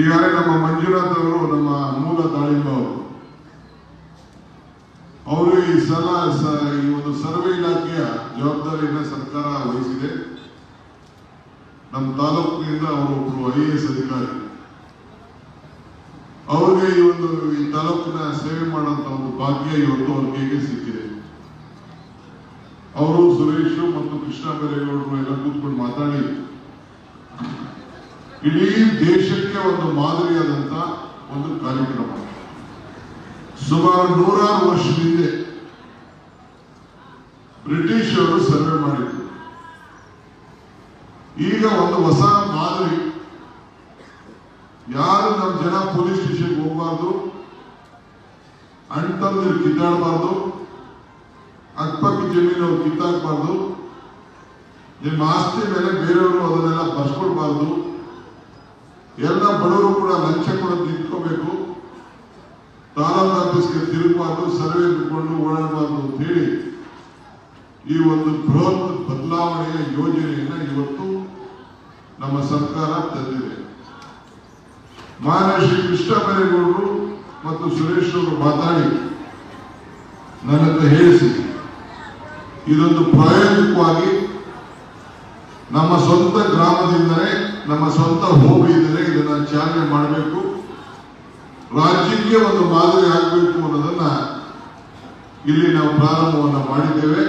ಈಗಾಗಲೇ ನಮ್ಮ ಮಂಜುನಾಥ್ ಅವರು, ನಮ್ಮ ಮೂಲ ದಾಳಿಂಬ ಅವರು. ಅವರು ಈ ಸಲ ಈ ಒಂದು ಸರ್ವೆ ಇಲಾಖೆಯ ಜವಾಬ್ದಾರಿಯನ್ನ ಸರ್ಕಾರ ವಹಿಸಿದೆ. ನಮ್ಮ ತಾಲೂಕಿನಿಂದ ಅವರು ಒಬ್ಬರು ಐ ಎ ಎಸ್ ಅಧಿಕಾರಿ. ಅವ್ರಿಗೆ ಈ ಒಂದು, ಈ ತಾಲೂಕಿನ ಸೇವೆ ಮಾಡುವಂತ ಒಂದು ಭಾಗ್ಯ ಇವತ್ತು ಅವ್ರ ಸಿಕ್ಕಿದೆ. ಅವರು ಸುರೇಶ್ ಮತ್ತು ಕೃಷ್ಣ ಬೇರೆಗೌಡರು ಎಲ್ಲ ಕೂತ್ಕೊಂಡು ಮಾತಾಡಿ ಇಡೀ ದೇಶಕ್ಕೆ ಒಂದು ಮಾದರಿಯಾದಂತ ಒಂದು ಕಾರ್ಯಕ್ರಮ. ಸುಮಾರು ನೂರಾರು ವರ್ಷದಿಂದ ಬ್ರಿಟಿಷರು ಸರ್ವೆ ಮಾಡಿದ್ರು. ಈಗ ಒಂದು ಹೊಸ ಮಾದರಿ. ಯಾರು ನಮ್ಮ ಜನ ಪೊಲೀಸ್ ಸ್ಟೇಷನ್ಗೆ ಹೋಗಬಾರ್ದು ಅಂಟಂದ್ರೆ ಕಿತ್ತಾಡಬಾರ್ದು ಅಕ್ಕಪಕ್ಕ ಜಮೀನು ಕಿತ್ತಾಕ್ಬಾರ್ದು, ನಿಮ್ಮ ಆಸ್ತಿ ಮೇಲೆ ಬೇರೆಯವರು ಅದನ್ನೆಲ್ಲ ಬರ್ಸ್ಕೊಡ್ಬಾರ್ದು ಎಲ್ಲ ಬಡವರು ಕೂಡ ಲಂಚ ಕೂಡ ನಿಂತ್ಕೋಬೇಕು ತಾಲೂಕು ತಿರುಗಬಾರ್ದು ಸರ್ವೆ ಬಿಟ್ಕೊಂಡು ಓಡಾಡಬಾರ್ದು ಅಂತ ಹೇಳಿ ಈ ಒಂದು ಬೃಹತ್ ಬದಲಾವಣೆಯ ಯೋಜನೆಯನ್ನ ಇವತ್ತು ನಮ್ಮ ಸರ್ಕಾರ ತಂದಿದೆ. ಮಾನ್ಯ ಶ್ರೀ ಕೃಷ್ಣ ಮತ್ತು ಸುರೇಶ್ ಅವರು ಮಾತಾಡಿ, ನನ್ನ ಹೇಳಿಸಿ. ಇದೊಂದು ಪ್ರಾಯೋಗಿಕವಾಗಿ ನಮ್ಮ ಸ್ವಂತ ಗ್ರಾಮದಿಂದಲೇ ನಮ್ಮ ಸ್ವಂತ ಹೋಬಳಿಯಿಂದಲೇ ಇದನ್ನ ಚಾಲನೆ ಮಾಡಬೇಕು. ರಾಜ್ಯಕ್ಕೆ ಒಂದು ಮಾದರಿ ಆಗಬೇಕು ಅನ್ನೋದನ್ನ ಇಲ್ಲಿ ನಾವು ಪ್ರಾರಂಭವನ್ನ ಮಾಡಿದ್ದೇವೆ.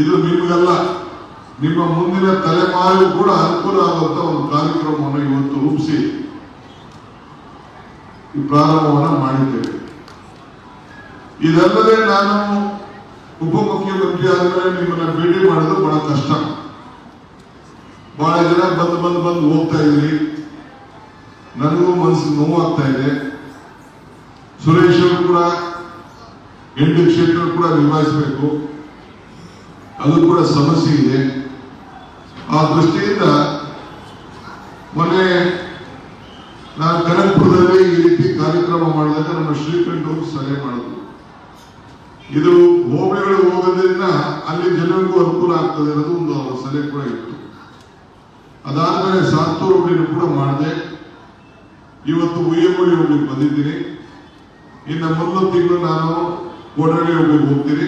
ಇದು ನಿಮಗೆಲ್ಲ, ನಿಮ್ಮ ಮುಂದಿನ ತಲೆಮಾರಿಗೂ ಕೂಡ ಅನುಕೂಲ ಆಗುವಂತ ಒಂದು ಕಾರ್ಯಕ್ರಮವನ್ನು ಇವತ್ತು ರೂಪಿಸಿ ಪ್ರಾರಂಭವನ್ನ ಮಾಡಿದ್ದೇವೆ. ಇದಲ್ಲದೆ ನಾನು ಉಪಮುಖ್ಯಮಂತ್ರಿ ಆದರೆ ನಿಮ್ಮನ್ನ ಭೇಟಿ ಮಾಡೋದು ಬಹಳ ಕಷ್ಟ. ಬಹಳ ಜನ ಬಂದು ಬಂದು ಬಂದು ಹೋಗ್ತಾ ಇದ್ರಿ. ನನಗೂ ಮನಸ್ಸಿಗೆ ನೋವಾಗ್ತಾ ಇದೆ. ಸುರೇಶ್ ಅವರು ಕೂಡ ಎಂಟು ಕ್ಷೇತ್ರ ಕೂಡ ನಿಭಾಯಿಸಬೇಕು. ಅದು ಕೂಡ ಸಮಸ್ಯೆ ಇದೆ. ಆ ದೃಷ್ಟಿಯಿಂದ ಮೊನ್ನೆ ನಾನು ಕನಕಪುರದಲ್ಲಿ ಈ ರೀತಿ ಕಾರ್ಯಕ್ರಮ ಮಾಡಿದಾಗ ನಮ್ಮ ಶ್ರೀಕಂಠ ಸಲಹೆ ಮಾಡಿದ್ರು. ಇದು ಹೋಬಳಿಗಳು ಹೋಗೋದ್ರಿಂದ ಅಲ್ಲಿ ಜನರಿಗೂ ಅನುಕೂಲ ಆಗ್ತದೆ ಅನ್ನೋದು ಒಂದು ಸಲಹೆ ಕೂಡ ಇತ್ತು. ಅದಾದ್ಮೇಲೆ ಸಾತ್ತೂರು ಹೋಬಳಿನೂ ಕೂಡ ಮಾಡಿದೆ. ಇವತ್ತು ಉಯ್ಯಗೋಡಿ ಹೋಗ್ಲಿಕ್ಕೆ ಬಂದಿದ್ದೀನಿ. ಇನ್ನು ಮೊದಲು ತಿಂಗಳು ನಾನು ಕೋಡಳ್ಳಿ ಹೋಗ್ಲಿಕ್ಕೆ ಹೋಗ್ತೀನಿ.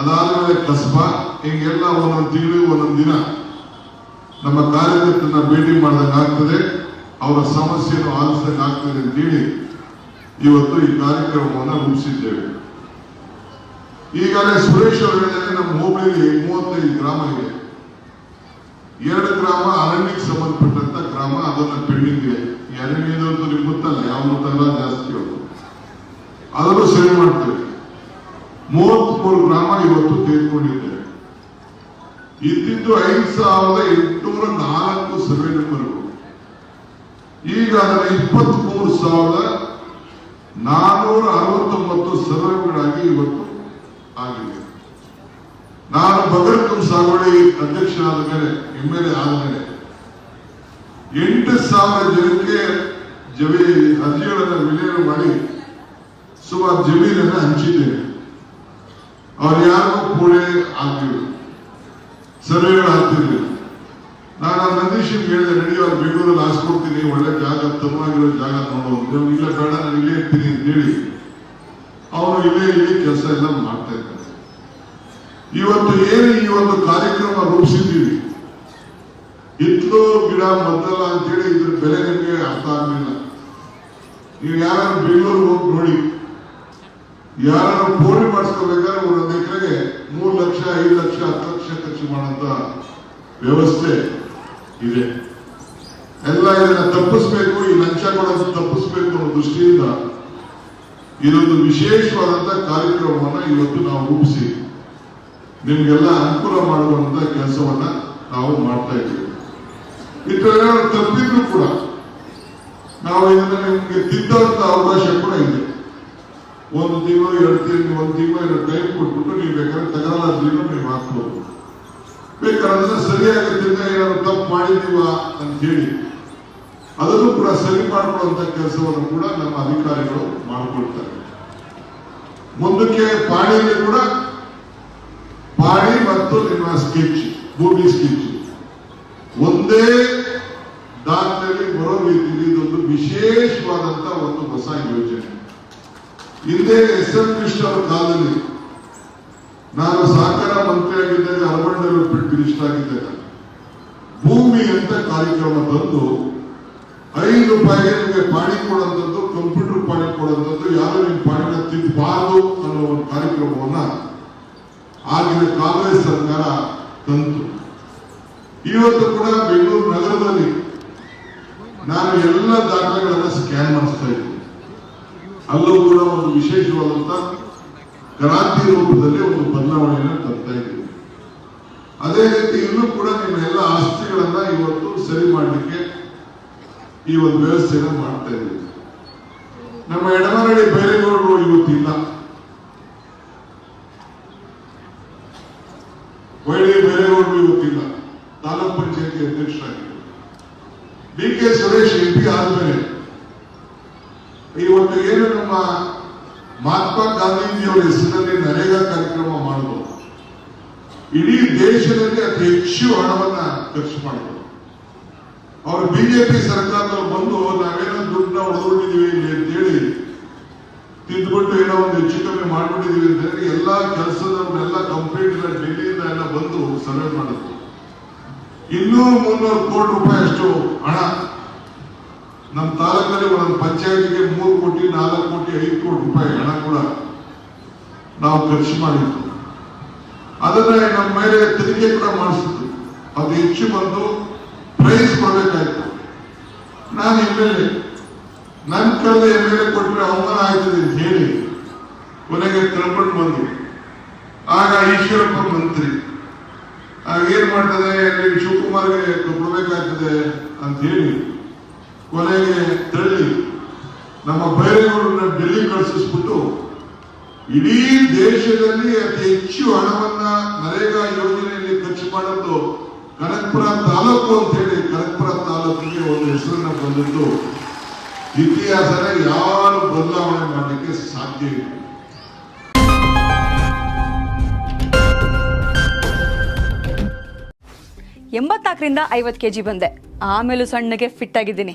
ಅದಾದ್ಮೇಲೆ ಕಸ್ಬಾ, ಹಿಂಗೆಲ್ಲ ಒಂದೊಂದು ತಿಂಗಳು, ಒಂದೊಂದು ದಿನ ನಮ್ಮ ಕಾರ್ಯಕರ್ತರನ್ನ ಭೇಟಿ ಮಾಡಿದಂಗೆ ಆಗ್ತದೆ. ಅವರ ಸಮಸ್ಯೆಯನ್ನು ಆಲಿಸಿದಂಗೆ ಆಗ್ತದೆ ಅಂತೇಳಿ ಇವತ್ತು ಈ ಕಾರ್ಯಕ್ರಮವನ್ನು ರೂಪಿಸಿದ್ದೇವೆ. ಈಗಾಗಲೇ ಸುರೇಶ್ ಅವರು ಹೇಳಿದರೆ ನಮ್ಮ ಹೋಬಳಿಯಲ್ಲಿ ಮೂವತ್ತೈದು ಗ್ರಾಮ ಇದೆ. ಎರಡು ಗ್ರಾಮ ಅರಣ್ಯಕ್ಕೆ ಸಂಬಂಧಪಟ್ಟಂತ ಗ್ರಾಮ ಅದನ್ನ ಪೆಂಡಿಂಗ್ ಇದೆ ಅಂತ ನಿಮ್ಗೆ ಗೊತ್ತಲ್ಲ, ಯಾವ ಗೊತ್ತಲ್ಲ ಜಾಸ್ತಿ ಅದನ್ನು ಸರಿ ಮಾಡ್ತೇವೆ. ಮೂವತ್ಮೂರು ಗ್ರಾಮ ಇವತ್ತು ತೆಗೆದುಕೊಂಡಿದ್ದೇವೆ ಇದ್ದಿದ್ದು ಐದು ಸಾವಿರದ ಎಂಟುನೂರ ನಾಲ್ಕು ಸರ್ವೆ ನಂಬರ್ಗಳು ಈಗ ಅದರ ಇಪ್ಪತ್ತ್ ಮೂರು ಸಾವಿರದ ನಾನೂರ ಅರವತ್ತೊಂಬತ್ತು ಸರ್ವೆಗಳಾಗಿ ಇವತ್ತು ಆಗಿದೆ. ನಾನು ಭದ್ರಕಂ ಸಾಗುವಳಿ ಅಧ್ಯಕ್ಷನಾದ ಮೇಲೆ ಎಂ ಎಲ್ ಎ ಆದ ಮೇಲೆ ಎಂಟು ಸಾವಿರ ಜನಕ್ಕೆ ಜಮೀ, ಅರ್ಜಿಗಳನ್ನು ವಿಲೀನ ಮಾಡಿ ಸುಮಾರು ಜಮೀನನ್ನು ಹಂಚಿದ್ದೇನೆ. ಅವ್ರು ಯಾರಿಗೂ ಪೂಳೆ ಆಗ್ತಿಲ್ಲ ಸರ್ವೆಗಳು ಆಗ್ತಿರ್ಲಿಲ್ಲ. ನಾನು ಆ ನಂದೀಶನ್ ಹೇಳಿದೆ, ನಡಿ ಅವ್ರು ಬೆಂಗಳೂರಲ್ಲಿ ಹಾಸ್ಕೊಡ್ತೀನಿ ಒಳ್ಳೆ ಜಾಗ ತಮ್ಮಾಗಿರೋ ಜಾಗ ನೋಡೋದು ಇಲ್ಲ, ಬೇಡ, ನಾನು ಇಲ್ಲೇ ಇರ್ತೀನಿ ಅಂತ ಹೇಳಿ. ಅವನು ಇಲ್ಲೇ ಇಲ್ಲಿ ಕೆಲಸ ಎಲ್ಲ ಮಾಡ್ತಾ ಇದ್ದಾರೆ ಇವತ್ತು ಏನು ಈ ಒಂದು ಕಾರ್ಯಕ್ರಮ ರೂಪಿಸಿದ್ದೀವಿ ಹಿತ್ಲು ಗಿಡ ಮದ್ದಲ್ಲ ಅಂತೇಳಿ ಇದ್ರ ಬೆಲೆ ನಿಮಗೆ ಅರ್ಥ ಆಗಲಿಲ್ಲ. ನೀವು ಯಾರು ಬೆಂಗಳೂರಿಗೆ ಹೋಗಿ ನೋಡಿ ಯಾರು ಪೋಲಿ ಮಾಡಿಸ್ಕೋಬೇಕಾದ್ರೆ ಒಂದೊಂದು ಎಕರೆಗೆ ಮೂರು ಲಕ್ಷ, ಐದು ಲಕ್ಷ, ಹತ್ತು ಲಕ್ಷ ಖರ್ಚು ಮಾಡುವಂತ ವ್ಯವಸ್ಥೆ ಇದೆ. ಎಲ್ಲ ಇದನ್ನ ತಪ್ಪಿಸ್ಬೇಕು, ಈ ಲಂಚ ಕೊಡೋದು ತಪ್ಪಿಸ್ಬೇಕು ಅನ್ನೋ ದೃಷ್ಟಿಯಿಂದ ಇದೊಂದು ವಿಶೇಷವಾದಂತ ಕಾರ್ಯಕ್ರಮವನ್ನ ಇವತ್ತು ನಾವು ರೂಪಿಸಿ ನಿಮ್ಗೆಲ್ಲ ಅನುಕೂಲ ಮಾಡುವಂತ ಕೆಲಸವನ್ನ ನಾವು ಮಾಡ್ತಾ ಇದ್ದೀವಿ. ಇತರ ತಪ್ಪಿದ್ರು ಕೂಡ ನಾವು ಇದನ್ನ ನಿಮ್ಗೆ ತಿದ್ದಂತ ಅವಕಾಶ ಕೂಡ ಇದೆ. ಒಂದು ತಿಂಗಳು, ಎರಡು ತಿಂಗಳು, ಒಂದು ತಿಂಗಳು, ಎರಡು ಟೈಮ್ ಕೊಟ್ಬಿಟ್ಟು ನೀವು ಬೇಕಾದ್ರೆ ತಗಲಾದ್ರೂ ನೀವು ಹಾಕ್ಬೋದು. ಬೇಕಾದ್ರೆ ಅದನ್ನ ಸರಿಯಾಗತ್ತಿಂದ ಏನಾದ್ರು ತಪ್ಪು ಮಾಡಿದೀವ ಅಂತ ಹೇಳಿ, ಅದನ್ನು ಕೂಡ ಸರಿ ಮಾಡಿಕೊಳ್ಳುವಂತ ಕೆಲಸವನ್ನು ಕೂಡ ನಮ್ಮ ಅಧಿಕಾರಿಗಳು ಮಾಡಿಕೊಳ್ತಾರೆ. ಮುಂದಕ್ಕೆ ಪಾಣಿಯಲ್ಲಿ ಕೂಡ ಮತ್ತು ನಿಮ್ಮ ಸ್ಕೆಚ್ ಭೂಮಿ ಸ್ಕೆಚ್ ಒಂದೇ ದಾಖಲೆಯಲ್ಲಿ ಬರೋ ರೀತಿಯಲ್ಲಿ ಇದೊಂದು ವಿಶೇಷವಾದಂತ ಒಂದು ಹೊಸ ಯೋಜನೆ. ಹಿಂದೆ ಎಸ್ ಎಂ ಕೃಷ್ಣ ಅವರ ಕಾಲದಲ್ಲಿ ನಾನು ಸಹಕಾರ ಮಂತ್ರಿಯಾಗಿದ್ದಾಗ ಡೆವಲಪ್ಮೆಂಟ್ ಮಿನಿಸ್ಟರ್ ಆಗಿದ್ದಾಗ ಭೂಮಿ ಅಂತ ಕಾರ್ಯಕ್ರಮ ತಂದು ಐದು ರೂಪಾಯಿಗೆ ನಿಮಗೆ ಪಾಣಿ ಕೊಡುವಂಥದ್ದು ಕಂಪ್ಯೂಟರ್ ಪಾಣಿ ಕೊಡುವಂಥದ್ದು ಯಾರು ನಿಮ್ಮ ಪಾಣಿನ ತಿದ್ದಬಾರದು ಅನ್ನೋ ಒಂದು ಕಾರ್ಯಕ್ರಮವನ್ನ ಆಗಿನ ಕಾಂಗ್ರೆಸ್ ಸರ್ಕಾರ ತಂತು. ಇವತ್ತು ಕೂಡ ಬೆಂಗಳೂರು ನಗರದಲ್ಲಿ ನಾನು ಎಲ್ಲ ದಾಖಲೆಗಳನ್ನು ಸ್ಕ್ಯಾನ್ ಮಾಡಿಸ್ತಾ ಇದ್ದೀನಿ. ಅಲ್ಲೂ ಕೂಡ ಒಂದು ವಿಶೇಷವಾದಂತ ಕ್ರಾಂತಿ ರೂಪದಲ್ಲಿ ಒಂದು ಬದಲಾವಣೆಯನ್ನು ತರ್ತಾ ಇದ್ದೀವಿ ಅದೇ ರೀತಿ ಇಲ್ಲೂ ಕೂಡ ನಿಮ್ಮ ಎಲ್ಲ ಆಸ್ತಿಗಳನ್ನ ಇವತ್ತು ಸರಿ ಮಾಡಲಿಕ್ಕೆ ಈ ಒಂದು ವ್ಯವಸ್ಥೆಯನ್ನು ಮಾಡ್ತಾ ಇದ್ದೀವಿ ನಮ್ಮ ಎಡಮರಡಿ ಬೈರೇಗೌಡರು ಇವತ್ತಿಲ್ಲ ವೈಡಿ ಬೈರೇಗೌಡರು ಇವತ್ತಿಲ್ಲ ತಾಲೂಕ್ ಪಂಚಾಯತಿ ಅಧ್ಯಕ್ಷರಾಗಿದ್ದರು D K Suresh M P ಇವತ್ತು ಏನು ನಮ್ಮ ಮಹಾತ್ಮ ಗಾಂಧೀಜಿಯವರ ಹೆಸರಿನಲ್ಲಿ ನರೇಗಾ ಕಾರ್ಯಕ್ರಮ ಮಾಡಿದ್ರು ಇಡೀ ದೇಶದಲ್ಲಿ ಅತಿ ಹೆಚ್ಚು ಹಣವನ್ನ ಖರ್ಚು ಮಾಡಿದ್ರು. ಅವರು ಬಿಜೆಪಿ ಸರ್ಕಾರದವ್ರು ಬಂದು, ನಾವೇನೋ ದುಡ್ಡನ್ನ ಇಲ್ಲಿ ಅಂತ ಹೇಳಿ ತಿದ್ದುಬಿಟ್ಟು ಏನೋ ಒಂದು ಹೆಚ್ಚು ಕಮ್ಮಿ ಮಾಡ್ಬಿಟ್ಟಿದೀವಿ ಅಂತ ಹೇಳಿ ಎಲ್ಲಾ ಕೆಲಸದವ್ರನ್ನೆಲ್ಲ ಕಂಪ್ಲೀಟ್ ಡೆಲ್ಲಿಯಿಂದ ಎಲ್ಲ ಬಂದು ಸರ್ವೆ ಮಾಡಿದ್ರು. ಇನ್ನೂ ಮುನ್ನೂರು ಕೋಟಿ ರೂಪಾಯಿ ಅಷ್ಟು ಹಣ ನಮ್ಮ ತಾಲೂಕಲ್ಲಿ ಒಂದೊಂದು ಪಂಚಾಯತಿಗೆ ಮೂರು ಕೋಟಿ, ನಾಲ್ಕು ಕೋಟಿ, ಐದು ಕೋಟಿ ರೂಪಾಯಿ ಹಣ ಕೂಡ ನಾವು ಖರ್ಚು ಮಾಡಿದ್ದು ಅದನ್ನ ನಮ್ಮ ಮೇಲೆ ತೆರಿಗೆ ಕೂಡ ಮಾಡಿಸಿದ್ವಿ. ಅದು ಹೆಚ್ಚು ಬಂದು ಪ್ರೈಸ್ ಕೊಡಬೇಕಾಯ್ತು. ನಾನು ಎಂ ಎಲ್ ಎ. ನನ್ನ ಕಳೆದ ಎಂ ಎಲ್ ಎ ಕೊಟ್ಟರೆ ಅವಮಾನ ಆಯ್ತದೆ ಅಂತ ಹೇಳಿ ಕೊನೆಗೆ ತಿಳ್ಕೊಂಡು ಬಂದ್ವಿ. ಆಗ ಈಶ್ವರಪ್ಪ ಮಂತ್ರಿ, ಆಗ ಏನ್ ಮಾಡ್ತದೆ ಶಿವಕುಮಾರ್ಗೆ ಕೊಡಬೇಕಾಗ್ತದೆ ಅಂತ ಹೇಳಿ ಕೊನೆಗೆ ತಳ್ಳಿ ನಮ್ಮ ಬೈರೇಗೌಡರನ್ನ ಡೆಲ್ಲಿ ಕಳಿಸಿಸ್ಬಿಟ್ಟು, ಇಡೀ ದೇಶದಲ್ಲಿ ಅತಿ ಹೆಚ್ಚು ಹಣವನ್ನ ನರೇಗಾ ಯೋಜನೆಯಲ್ಲಿ ಖರ್ಚು ಮಾಡಿದ್ದು ಕನಕಪುರ ತಾಲೂಕು ಅಂತ ಹೇಳಿ ಕನಕಪುರ ತಾಲೂಕಿಗೆ ಒಂದು ಹೆಸರನ್ನ ಬಂದಿದ್ದು, ಇತಿಹಾಸನ ಯಾರು ಬದಲಾವಣೆ ಮಾಡಲಿಕ್ಕೆ ಸಾಧ್ಯ ಇಲ್ಲ. ಎಂಬತ್ನಾಲ್ಕರಿಂದ ಐವತ್ತು ಕೆಜಿ ಬಂದೆ. ಆಮೇಲೂ ಸಣ್ಣಗೆ ಫಿಟ್ ಆಗಿದ್ದೀನಿ.